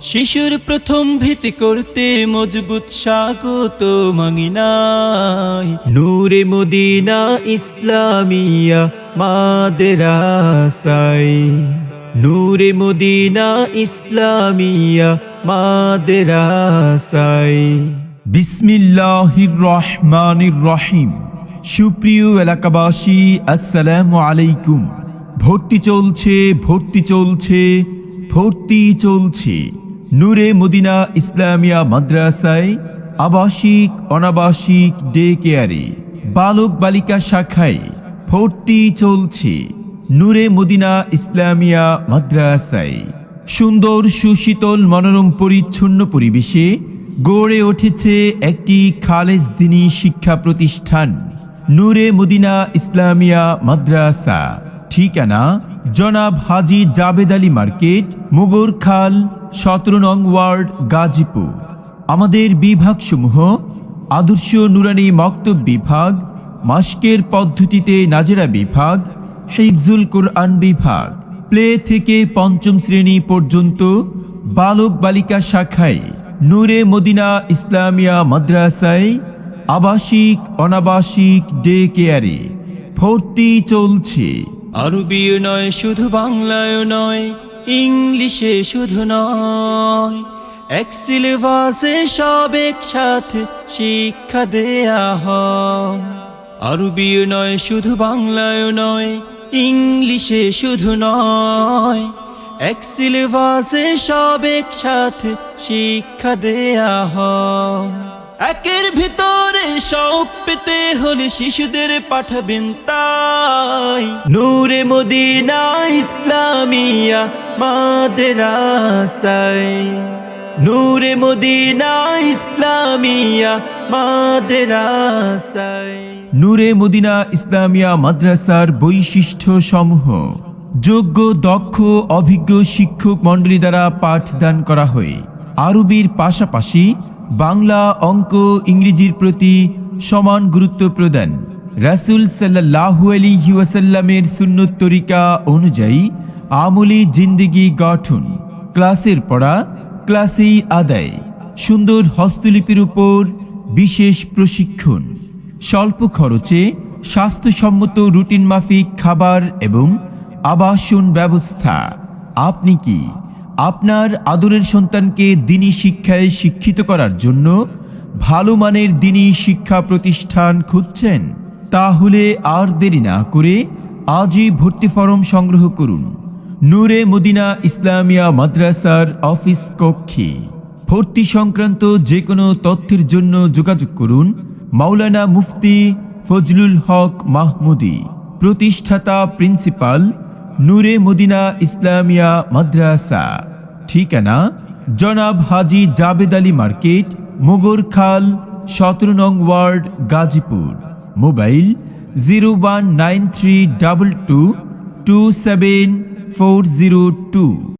শিশুর প্রথম ভীতি করতে মজবুত স্বাগত মাঙিনাই নূরে মদিনা ইসলামিয়া মাদেরাসাই নূরে মদিনা ইসলামিয়া মাদেরাসাই বিসমিল্লাহির রহমানির রহিম। সুপ্রিয় এলাকাবাসী, আসসালামু আলাইকুম। ভর্তি চলছে ভর্তি চলছে ভর্তি চলছে। নূরে মদিনা ইসলামিয়া মাদ্রাসায় আবাসিক, অনাবাসিক ডে কেয়ারে বালক বালিকা শাখায় ভর্তি চলছে নূরে মদিনা ইসলামিয়া মাদ্রাসায়। সুন্দর, সুশীতল, মনোরম, পরিচ্ছন্ন পরিবেশে গড়ে উঠেছে একটি খালেজ দিনী শিক্ষা প্রতিষ্ঠান, নূরে মদিনা ইসলামিয়া মাদ্রাসা। ঠিকানা জনাব হাজি জাবেদ আলী মার্কেট, মুগর খাল সতেরো নং ওয়ার্ড, গাজীপুর। আমাদের বিভাগসমূহ আদর্শ নুরানি মক্তব বিভাগ, মাস্কের পদ্ধতিতে নাজেরা বিভাগ হিফজুল কোরআন বিভাগ। প্লে থেকে পঞ্চম শ্রেণি পর্যন্ত বালক বালিকা শাখায় নূরে মদিনা ইসলামিয়া মাদ্রাসায় আবাসিক, অনাবাসিক, ডে কেয়ারে ভর্তি চলছে। আরবিও নয়, শুধু বাংলায় নয় ইংলিশে শুধু নয়, এক সিলেবাসে সব একসাথে শিক্ষা দেয়া হয়। আরবিও নয়, শুধু বাংলায় নয়, ইংলিশে শুধু নয়, এক সিলেবাসে সব একসাথে শিক্ষা দেয়া হয়। একের ভিতরে সব পেতে হলে শিশুদের পাঠাবেন তাই। নূরে মদিনা ইসলামিয়া মাদেরাসাই নূরে মদিনা ইসলামিয়া মাদেরাসাই নূরে মদিনা ইসলামিয়া মাদ্রাসার বৈশিষ্ট্য সমূহ যোগ্য, দক্ষ, অভিজ্ঞ শিক্ষক মণ্ডলী দ্বারা পাঠদান করা হয়। আরবির পাশাপাশি বাংলা অঙ্ক ইংরেজির প্রতি সমান গুরুত্ব প্রদান। রাসুল সাল্লাহু আলী ওয়াসাল্লামের সুন্নত তরিকা অনুযায়ী আমলি জিন্দিগি গঠন, ক্লাসের পড়া, ক্লাসেই আদায়, সুন্দর হস্তলিপির উপর বিশেষ প্রশিক্ষণ, স্বল্প খরচে স্বাস্থ্যসম্মত রুটিন মাফিক খাবার এবং আবাসন ব্যবস্থা। আপনি কি আপনার আদরের সন্তানকে দিনী শিক্ষায় শিক্ষিত করার জন্য ভালো মানের দিনী শিক্ষা প্রতিষ্ঠান খুঁজছেন? তাহলে আর দেরি না করে আজই ভর্তি ফরম সংগ্রহ করুন। নূরে মদিনা ইসলামিয়া মাদ্রাসার অফিস কক্ষে। ভর্তি সংক্রান্ত যে কোনো তথ্যের জন্য যোগাযোগ করুন মাওলানা মুফতি ফজলুল হক মাহমুদি। প্রতিষ্ঠাতা প্রিন্সিপাল, নূরে মদিনা ইসলামিয়া মাদ্রাসা। ঠিকানা, জনাব হাজি জাবেদ আলী মার্কেট, মোগর খাল, সতেরো নং ward Gazipur. Mobile zero one nine three double two two seven four zero two.